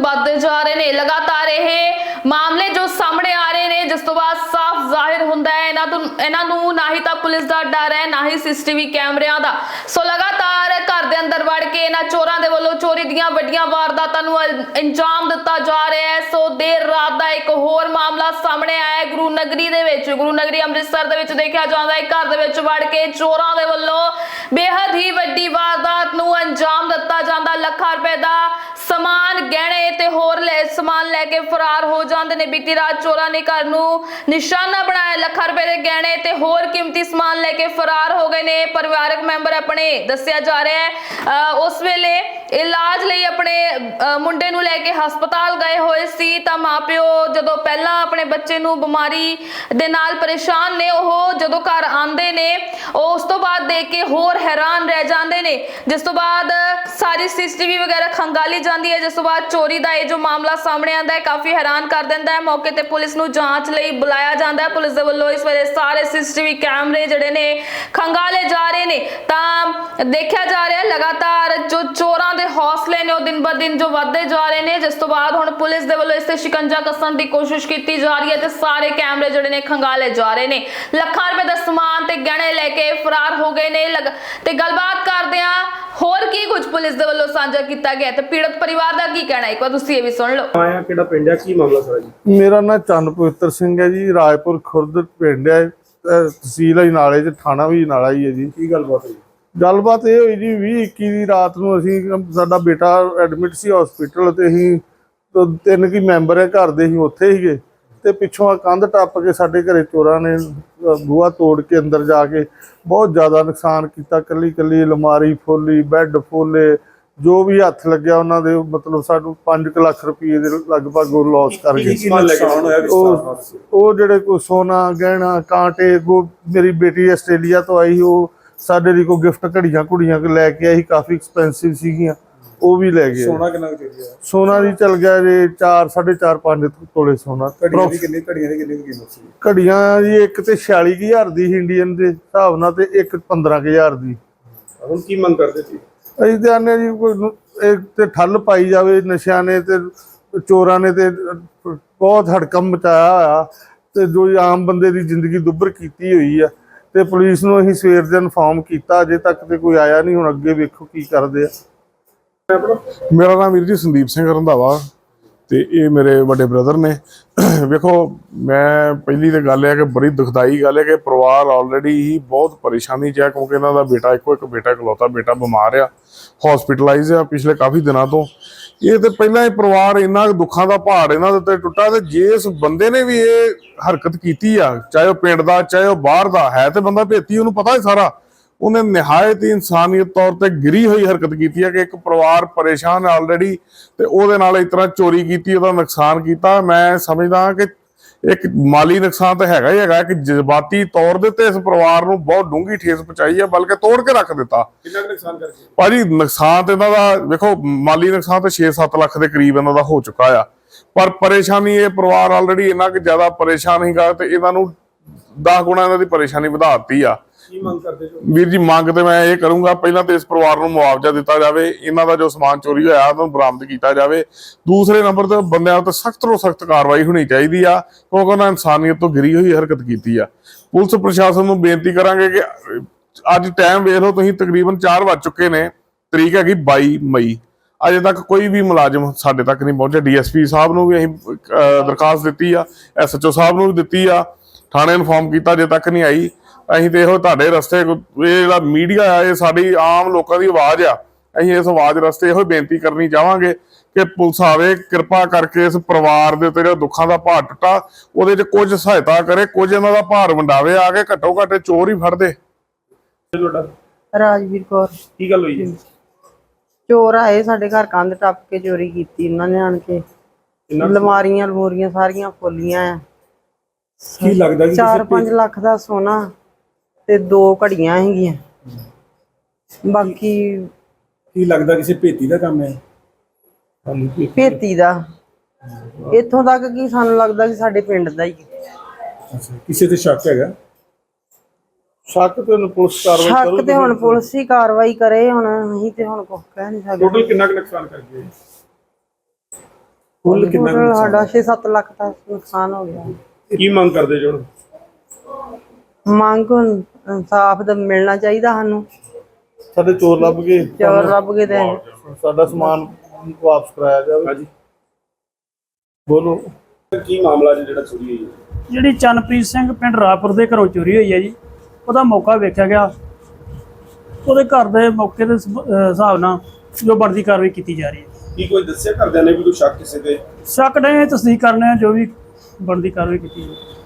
ਵੱਧਦੇ ਜਾ ਰਹੇ ਨੇ, ਲਗਾਤਾਰ ਇਹ ਮਾਮਲੇ ਜੋ ਸਾਹਮਣੇ ਆ ਰਹੇ ਨੇ, ਜਿਸ ਤੋਂ ਬਾਅਦ ਸਾਫ਼ ਜ਼ਾਹਿਰ ਹੁੰਦਾ ਹੈ, ਇਹਨਾਂ ਤੋਂ, ਇਹਨਾਂ ਨੂੰ ਨਾ ਹੀ ਤਾਂ ਪੁਲਿਸ ਦਾ ਡਰ ਹੈ, ਨਾ ਹੀ ਸੀਸੀਟੀਵੀ ਕੈਮਰਿਆਂ ਦਾ। ਸੋ ਲਗਾਤਾਰ ਘਰ ਦੇ ਅੰਦਰ ਵੜ ਕੇ ਇਹਨਾਂ ਚੋਰਾਂ ਦੇ ਵੱਲੋਂ ਚੋਰੀ ਦੀਆਂ ਵੱਡੀਆਂ ਵਾਰਦਾਤਾਂ ਨੂੰ ਅੰਜਾਮ ਦਿੱਤਾ ਜਾ ਰਿਹਾ ਹੈ। ਸੋ ਦੇਰ ਰਾਤ ਦਾ ਇੱਕ ਹੋਰ ਮਾਮਲਾ ਸਾਹਮਣੇ ਆਇਆ ਹੈ, ਗੁਰੂ ਨਗਰੀ ਦੇ ਵਿੱਚ। ਗੁਰੂ ਨਗਰੀ ਅੰਮ੍ਰਿਤਸਰ ਦੇ ਵਿੱਚ ਦੇਖਿਆ ਜਾਂਦਾ ਹੈ, ਘਰ ਦੇ ਵਿੱਚ ਵੜ ਕੇ ਚੋਰਾਂ ਦੇ ਵੱਲੋਂ ਬੇहद ਹੀ ਵੱਡੀ ਵਾਰਦਾਤ ਨੂੰ ਅੰਜਾਮ ਦਿੱਤਾ ਜਾਂਦਾ। ਲੱਖਾਂ ਰੁਪਏ ਦਾ ਸਮਾਨ, ਗਹਿਣੇ ਹੋਰ ਲੈ ਸਮਾਨ ਲੈ ਕੇ ਫਰਾਰ ਹੋ ਜਾਂਦੇ ਨੇ। ਬੀਤੀ ਰਾਤ ਚੋਰਾਂ ਨੇ ਘਰ ਨੂੰ ਨਿਸ਼ਾਨਾ ਬਣਾਇਆ। ਲੱਖਾਂ ਰੁਪਏ ਦੇ ਗਹਿਣੇ ਤੇ ਹੋਰ ਕੀਮਤੀ ਸਮਾਨ ਲੈ ਕੇ ਫਰਾਰ ਹੋ ਗਏ ਨੇ। ਪਰਿਵਾਰਕ ਮੈਂਬਰ ਆਪਣੇ ਦੱਸਿਆ ਜਾ ਰਿਹਾ ਹੈ। ਅਹ ਉਸ ਵੇਲੇ ਇਲਾਜ ਲਈ ਆਪਣੇ ਮੁੰਡੇ ਨੂੰ ਲੈ ਕੇ ਹਸਪਤਾਲ ਗਏ ਹੋਏ ਸੀ ਤਾਂ ਮਾਪਿਓ ਜਦੋਂ ਪਹਿਲਾਂ ਆਪਣੇ ਬੱਚੇ ਨੂੰ ਬਿਮਾਰੀ ਦੇ ਨਾਲ ਪਰੇਸ਼ਾਨ ਨੇ, ਉਹ ਜਦੋਂ ਘਰ ਆਉਂਦੇ ਨੇ, ਉਹ ਉਸ ਤੋਂ ਬਾਅਦ ਦੇਖ ਕੇ ਹੋਰ ਹੈਰਾਨ ਰਹਿ ਜਾਂਦੇ ਨੇ। ਜਿਸ ਤੋਂ ਬਾਅਦ ਸਾਰੀ ਸੀਸੀਟੀਵੀ ਵਗੈਰਾ ਖੰਗਾਲੀ ਜਾਂਦੀ ਹੈ, ਜਿਸ ਤੋਂ ਬਾਅਦ ਚੋਰੀ ਦਾ ਇਹ ਜੋ ਮਾਮਲਾ ਸਾਹਮਣੇ ਆਉਂਦਾ ਹੈ, ਕਾਫੀ ਹੈਰਾਨ ਕਰ ਦਿੰਦਾ ਹੈ। ਮੌਕੇ ਤੇ ਪੁਲਿਸ ਨੂੰ ਜਾਂਚ ਲਈ ਬੁਲਾਇਆ ਜਾਂਦਾ ਹੈ। ਪੁਲਿਸ ਦੇ ਵੱਲੋਂ ਇਸ ਵੇਲੇ ਸਾਰੇ ਸੀਸੀਟੀਵੀ ਕੈਮਰੇ ਜਿਹੜੇ ਨੇ ਖੰਗਾਲੇ ਜਾ ਰਹੇ ਨੇ। ਤਾਂ ਦੇਖਿਆ ਜਾ ਰਿਹਾ ਲਗਾਤਾਰ ਜੋ ਚੋਰਾਂ ਦੇ ਹੌਸਲੇ ਨੇ ਉਹ ਦਿਨ ਬ ਦਿਨ ਜੋ ਵੱਧਦੇ ਜਾ ਰਹੇ ਨੇ ਜਿਸ ਤੋਂ ਬਾਅਦ ਹੁਣ ਪੁਲਿਸ ਦੇ ਵੱਲੋਂ ਇਸ ਤੇ ਸ਼ਿਕੰਜਾ ਕੱਸਣ ਦੀ ਕੋਸ਼ਿਸ਼ ਕੀਤੀ ਜਾ ਰਹੀ ਹੈ ਤੇ ਸਾਰੇ ਕੈਮਰੇ ਜਿਹੜੇ ਨੇ ਖੰਗਾਲੇ ਜਾ ਰਹੇ ਨੇ। ਲੱਖਾਂ ਰੁਪਏ ਦਾ ਸਮਾਨ ਤੇ ਗਹਿਣੇ ਲੈ ਕੇ ਫਰਾਰ ਹੋ ਗਏ ਨੇ। ਤੇ ਗੱਲਬਾਤ ਕਰਦੇ ਆ ਹੋਰ ਕੀ ਕੁਝ ਪੁਲਿਸ ਦੇ ਵੱਲੋਂ ਸਾਂਝਾ ਕੀਤਾ ਗਿਆ ਹੈ ਤੇ ਪੀੜਤ ਪਰਿਵਾਰ ਦਾ ਕੀ ਕਹਿਣਾ ਹੈ? ਇੱਕ ਵਾਰ ਤੁਸੀਂ ਇਹ ਵੀ ਸੁਣ ਲਓ। ਆਇਆ ਕਿਹੜਾ ਪਿੰਡ ਹੈ? ਕੀ ਮਾਮਲਾ ਸਾਰਾ ਜੀ? ਮੇਰਾ ਨਾਂ ਚੰਨ ਪਵਿੱਤਰ ਸਿੰਘ ਹੈ ਜੀ ਰਾਜਪੁਰ ਖੁਰਦ ਪਿੰਡ ਹੈ। ਤਹਿਸੀਲ ਹੈ ਨਾਲੇ ਚ ਥਾਣਾ ਵੀ ਨਾਲਾ ਹੀ ਹੈ ਜੀ। ਕੀ ਗੱਲਬਾਤ ਹੋਈ ਗੱਲਬਾਤ ਇਹ ਹੋਈ ਜੀ 20 21 ਦੀ ਰਾਤ ਨੂੰ ਅਸੀਂ ਸਾਡਾ ਬੇਟਾ ਐਡਮਿਟ ਸੀ ਹਸਪੀਟਲ ਤੇ ਅਸੀਂ ਤਿੰਨ ਕੀ ਮੈਂਬਰ ਹੈ ਘਰ ਦੇ ਅਸੀਂ ਉੱਥੇ ਹੀਗੇ ਤੇ ਪਿੱਛੋਂ ਆ ਕੰਧ ਟੱਪ ਕੇ ਸਾਡੇ ਘਰੇ ਚੋਰਾਂ ਨੇ ਬੂਹਾ ਤੋੜ ਕੇ ਅੰਦਰ ਜਾ ਕੇ ਬਹੁਤ ਜ਼ਿਆਦਾ ਨੁਕਸਾਨ ਕੀਤਾ ਕੱਲੀ ਕੱਲੀ ਅਲਮਾਰੀ ਫੋਲੀ ਬੈੱਡ ਫੋਲੇ ਜੋ ਵੀ ਹੱਥ ਲੱਗਿਆ ਉਹਨਾਂ ਦੇ ਮਤਲਬ ਸਾਨੂੰ 5 ਲੱਖ ਰੁਪਏ ਦੇ ਲਗਭਗ ਉਹ ਲਾਸ ਕਰ ਗਏ। ਉਹ ਉਹ ਜਿਹੜੇ ਕੋ ਸੋਨਾ ਗਹਿਣਾ ਕਾਂਟੇ ਕੋ ਮੇਰੀ ਬੇਟੀ ਆਸਟ੍ਰੇਲੀਆ ਤੋਂ ਆਈ ਉਹ ਸਾਡੇ ਲਈ ਕੋ ਗਿਫਟ ਘੜੀਆਂ ਘੁੜੀਆਂ ਲੈ ਕੇ ਆਈ ਕਾਫੀ ਐਕਸਪੈਂਸਿਵ ਸੀਗੀਆਂ ਉਹ ਵੀ ਲੈ ਗਏ ਸੋਨਾ ਕਿੰਨਾ ਚਾਹੀਦਾ ਸੋਨਾ ਦੀ ਚਲ ਗਿਆ ਜੇ 4 4.5 5 ਤੋਲੇ ਸੋਨਾ ਘੜੀਆਂ ਦੀ ਕਿੰਨੀ ਘੜੀਆਂ ਦੀ ਕਿੰਨੀ ਕੀਮਤ ਸੀ? ਘੜੀਆਂ ਜੀ ਇੱਕ ਤੇ 46000 ਦੀ ਇੰਡੀਅਨ ਦੇ ਹਿਸਾਬ ਨਾਲ ਤੇ ਇੱਕ 15000 ਦੀ। ਹੁਣ ਕੀ ਮੰਗ ਕਰਦੇ ਸੀ? ਅਸੀਂ ਤੇ ਆਨੇ ਜੀ ਕੋਈ ਇਹ ਤੇ ਠੱਲ ਪਾਈ ਜਾਵੇ ਨਸ਼ਿਆਂ ਨੇ ਤੇ ਚੋਰਾਂ ਨੇ ਤੇ ਬਹੁਤ ਹੜਕੰਮ ਮਚਾਇਆ ਹੋਇਆ ਤੇ ਜੋ ਆਮ ਬੰਦੇ ਦੀ ਜ਼ਿੰਦਗੀ ਦੁੱਭਰ ਕੀਤੀ ਹੋਈ ਆ। ਤੇ ਪੁਲਿਸ ਨੂੰ ਅਸੀਂ ਸਵੇਰ ਦੇ ਇਨਫਾਰਮ ਕੀਤਾ, ਅਜੇ ਤੱਕ ਤੇ ਕੋਈ ਆਇਆ ਨਹੀਂ, ਹੁਣ ਅੱਗੇ ਵੇਖੋ ਕੀ ਕਰਦੇ ਆ। ਮੇਰਾ ਨਾਮ ਵੀਰ ਜੀ ਸੰਦੀਪ ਸਿੰਘ ਰੰਧਾਵਾ ਤੇ ਇਹ ਮੇਰੇ ਵੱਡੇ ਬ੍ਰਦਰ ਨੇ। ਵੇਖੋ, ਮੈਂ ਪਹਿਲੀ ਤੇ ਗੱਲ ਹੈ ਕਿ ਬੜੀ ਦੁਖਦਾਈ ਗੱਲ ਹੈ ਕਿ ਪਰਿਵਾਰ ਆਲਰੇਡੀ ਹੀ ਬਹੁਤ ਪਰੇਸ਼ਾਨੀ 'ਚ ਹੈ ਕਿਉਂਕਿ ਇਹਨਾਂ ਦਾ ਬੇਟਾ ਇੱਕੋ ਇੱਕ ਬੇਟਾ ਇਕਲੌਤਾ ਬੇਟਾ ਬਿਮਾਰ ਆ ਹਸਪੀਟਲਾਈਜ਼ ਆ ਪਿਛਲੇ ਕਾਫੀ ਦਿਨਾਂ ਤੋਂ। ਇਹ ਤੇ ਪਹਿਲਾਂ ਹੀ ਪਰਿਵਾਰ ਇੰਨਾ ਕੁ ਦੁੱਖਾਂ ਦਾ ਪਹਾੜ ਇਹਨਾਂ ਦੇ ਉੱਤੇ ਟੁੱਟਾ ਤੇ ਜੇ ਇਸ ਬੰਦੇ ਨੇ ਵੀ ਇਹ ਹਰਕਤ ਕੀਤੀ ਆ, ਚਾਹੇ ਉਹ ਪਿੰਡ ਦਾ, ਚਾਹੇ ਉਹ ਬਾਹਰ ਦਾ, ਹੈ ਤੇ ਬੰਦਾ ਭੇਤੀ, ਉਹਨੂੰ ਪਤਾ ਹੈ ਸਾਰਾ। ਉਹਨੇ ਨਿਹਾਇਤ ਹੀ ਇਨਸਾਨੀਅਤ ਤੌਰ ਤੇ ਗਿਰੀ ਹੋਈ ਹਰਕਤ ਕੀਤੀ ਹੈ ਕਿ ਇੱਕ ਪਰਿਵਾਰ ਪਰੇਸ਼ਾਨ ਆਲਰੇਡੀ ਤੇ ਉਹਦੇ ਨਾਲ ਇਸ ਤਰ੍ਹਾਂ ਚੋਰੀ ਕੀਤੀ, ਉਹਦਾ ਨੁਕਸਾਨ ਕੀਤਾ। ਮੈਂ ਸਮਝਦਾ ਕਿ ਇੱਕ ਮਾਲੀ ਨੁਕਸਾਨ ਤਾਂ ਹੈਗਾ ਹੀ ਹੈਗਾ ਕਿ ਜਜ਼ਬਾਤੀ ਤੌਰ ਦੇ ਤੇ ਇਸ ਪਰਿਵਾਰ ਨੂੰ ਬਹੁਤ ਡੂੰਘੀ ਠੇਸ ਪਹੁੰਚਾਈ ਹੈ ਬਲਕਿ ਤੋੜ ਕੇ ਰੱਖ ਦਿੱਤਾ। ਕਿੰਨਾ ਕੁ ਨੁਕਸਾਨ ਕਰਕੇ? ਭਾਜੀ ਨੁਕਸਾਨ ਤੇ ਇਹਨਾਂ ਦਾ ਵੇਖੋ ਮਾਲੀ ਨੁਕਸਾਨ ਤੇ 6-7 ਲੱਖ ਦੇ ਕਰੀਬ ਇਹਨਾਂ ਦਾ ਹੋ ਚੁੱਕਾ ਆ। ਪਰ ਪਰੇਸ਼ਾਨੀ ਇਹ ਪਰਿਵਾਰ ਆਲਰੇਡੀ ਇੰਨਾ ਕਿ ਜ਼ਿਆਦਾ ਪਰੇਸ਼ਾਨ ਹੈਗਾ ਤੇ ਇਹਨਾਂ ਨੂੰ 10 ਗੁਣਾ ਇਹਨਾਂ ਦੀ ਪਰੇਸ਼ਾਨੀ ਵਧਾ ਦਿੱਤੀ ਆ। ਕੀ ਮੰਗ ਕਰਦੇ ਜੋ? ਵੀਰ ਜੀ, ਮੰਗ ਤੇ ਮੈਂ ਇਹ ਕਰੂੰਗਾ, ਪਹਿਲਾਂ ਤੇ ਇਸ ਪਰਿਵਾਰ ਨੂੰ ਮੁਆਵਜ਼ਾ ਦਿੱਤਾ ਜਾਵੇ, ਇਹਨਾਂ ਦਾ ਜੋ ਸਮਾਨ ਚੋਰੀ ਹੋਇਆ, ਉਹਨੂੰ ਬਰਾਮਦ ਕੀਤਾ ਜਾਵੇ। ਦੂਸਰੇ ਨੰਬਰ ਤੇ ਬੰਦਿਆਂ ਉੱਤੇ ਸਖਤ ਤੋਂ ਸਖਤ ਕਾਰਵਾਈ ਹੋਣੀ ਚਾਹੀਦੀ ਆ, ਕਿਉਂਕਿ ਉਹਨਾਂ ਇਨਸਾਨੀਅਤ ਤੋਂ ਗਿਰੀ ਹੋਈ ਹਰਕਤ ਕੀਤੀ ਆ। ਪੁਲਿਸ ਪ੍ਰਸ਼ਾਸਨ ਨੂੰ ਬੇਨਤੀ ਕਰਾਂਗੇ ਕਿ, ਅੱਜ ਟਾਈਮ ਵੇਖ ਲਓ, ਤੁਸੀਂ ਤਕਰੀਬਨ 4 ਵੱਜ ਚੁੱਕੇ ਨੇ, ਤਰੀਕ ਹੈਗੀ 22 ਮਈ। ਅਜੇ ਤੱਕ ਕੋਈ ਵੀ ਮੁਲਾਜ਼ਮ ਸਾਡੇ ਤੱਕ ਨਹੀਂ ਪਹੁੰਚਿਆ। ਡੀਐਸਪੀ ਸਾਹਿਬ ਨੂੰ ਵੀ ਅਸੀਂ ਦਰਖਾਸਤ ਦਿੱਤੀ ਆ, ਐਸਐਚਓ ਸਾਹਿਬ ਨੂੰ ਵੀ ਦਿੱਤੀ ਆ। ਥਾਣੇ ਇਨਫਾਰਮ ਕੀਤਾ, ਅਜੇ ਤੱਕ ਨਹੀਂ ਆਈ। ਅਸੀਂ ਇਹੋ ਤੁਹਾਡੇ ਰਸਤੇ ਇਹ ਜਿਹੜਾ ਮੀਡੀਆ ਆ ਇਹ ਸਾਡੀ ਆਮ ਲੋਕਾਂ ਦੀ ਆਵਾਜ਼ ਆ। ਅਸੀਂ ਇਸ ਆਵਾਜ਼ ਰਸਤੇ ਇਹੋ ਬੇਨਤੀ ਕਰਨੀ ਚਾਹਾਂਗੇ ਕਿ ਪੁਲਿਸ ਆਵੇ ਕਿਰਪਾ ਕਰਕੇ ਇਸ ਪਰਿਵਾਰ ਦੇ ਉੱਤੇ ਜਿਹੜਾ ਦੁੱਖਾਂ ਦਾ ਭਾਰ ਟੁੱਟਾ ਉਹਦੇ 'ਚ ਕੁਝ ਸਹਾਇਤਾ ਕਰੇ ਕੁਝ ਇਹਨਾਂ ਦਾ ਭਾਰ ਵੰਡਾਵੇ ਆ ਕੇ ਘੱਟੋ ਘੱਟ ਚੋਰ ਹੀ ਫੜਦੇ ਤੁਹਾਡਾ ਰਾਜਵੀਰ ਕੌਰ। ਕੀ ਗੱਲ ਹੋਈ? ਜੀ ਚੋਰ ਆਏ ਸਾਡੇ ਘਰ ਕੰਧ ਟੱਪ ਕੇ ਚੋਰੀ ਕੀਤੀ ਉਹਨਾਂ ਨੇ ਆਣ ਕੇ। ਲਮਾਰੀਆਂ ਲਮੋਰੀਆਂ ਸਾਰੀਆਂ ਫੁੱਲੀਆਂ ਆ। ਕੀ ਲੱਗਦਾ ਕਿ 4-5 ਲੱਖ ਦਾ ਸੋਨਾ। ਤੇ ਦੋ ਘੜੀਆਂ ਹੈਗੀਆਂ। ਬਾਕੀ ਕੀ ਲੱਗਦਾ ਕਿਸੇ ਭੇਤੀ ਦਾ ਕੰਮ ਹੈ? ਭੇਤੀ। ਦਾ। ਇੱਥੋਂ ਤੱਕ ਕਿ ਸਾਨੂੰ ਲੱਗਦਾ ਕਿ ਸਾਡੇ ਪਿੰਡ ਦਾ ਹੀ ਹੈ। ਅੱਛਾ ਕਿਸੇ ਤੇ ਸ਼ੱਕ ਹੈਗਾ? ਸ਼ੱਕ ਤੇ ਹੁਣ ਪੁਲਿਸ ਕਾਰਵਾਈ ਸ਼ੱਕ ਤੇ ਹੁਣ ਪੁਲਿਸ ਹੀ ਕਾਰਵਾਈ ਕਰੇ ਹੁਣ ਅਸੀਂ ਤੇ ਹੁਣ ਕੁਝ ਕਹਿ ਨਹੀਂ ਸਕਦੇ। ਟੋਟਲ ਕਿੰਨਾ ਕੁ ਨੁਕਸਾਨ ਕਰ ਗਏ? ਕੁੱਲ ਕਿੰਨਾ ਕੁ ਟੋਟਲ ਨੁਕਸਾਨ? ਸਾਡਾ 6-7 ਲੱਖ ਦਾ ਨੁਕਸਾਨ ਹੋ ਗਿਆ। ਕੀ ਮੰਗ ਕਰਦੇ ਜੋ? ਮੰਗ ਹੁਣ ਇਨਸਾਫ ਦਾ ਮਿਲਣਾ ਚਾਹੀਦਾ ਸਾਨੂੰ। ਸਾਡੇ ਚੋਰ ਲੱਭ ਗਏ ਚੋਰ ਲੱਭ ਕੇ ਤੇ ਸਾਡਾ ਸਮਾਨ ਵਾਪਸ ਕਰਾਇਆ ਜਾਵੇ। ਹਾਂਜੀ। ਬੋਲੋ। ਕੀ ਮਾਮਲਾ ਜੀ ਜਿਹੜਾ ਚੋਰੀ ਹੋਈ ਹੈ? ਜਿਹੜੀ ਚੰਨਪ੍ਰੀਤ ਸਿੰਘ ਪਿੰਡ ਰਾਪੁਰ ਦੇ ਘਰੋਂ ਚੋਰੀ ਹੋਈ ਹੈ ਜੀ ਉਹਦਾ ਮੌਕਾ ਵੇਖਿਆ ਗਿਆ। ਉਹਦੇ ਘਰ ਦੇ ਮੌਕੇ ਦੇ ਹਿਸਾਬ ਨਾਲ ਜੋ ਬਣਦੀ ਕਾਰਵਾਈ ਕੀਤੀ ਜਾ ਰਹੀ ਹੈ। ਕੀ ਕੋਈ ਦੱਸਿਆ ਘਰਦਿਆਂ ਨੇ ਵੀ ਕੋਈ ਸ਼ੱਕ ਕਿਸੇ ਤੇ? ਸ਼ੱਕ ਨੇ ਤਸਦੀਕ ਕਰਨੇ ਜੋ ਵੀ ਬਣਦੀ ਕਾਰਵਾਈ ਕੀਤੀ ਜਾਵੇ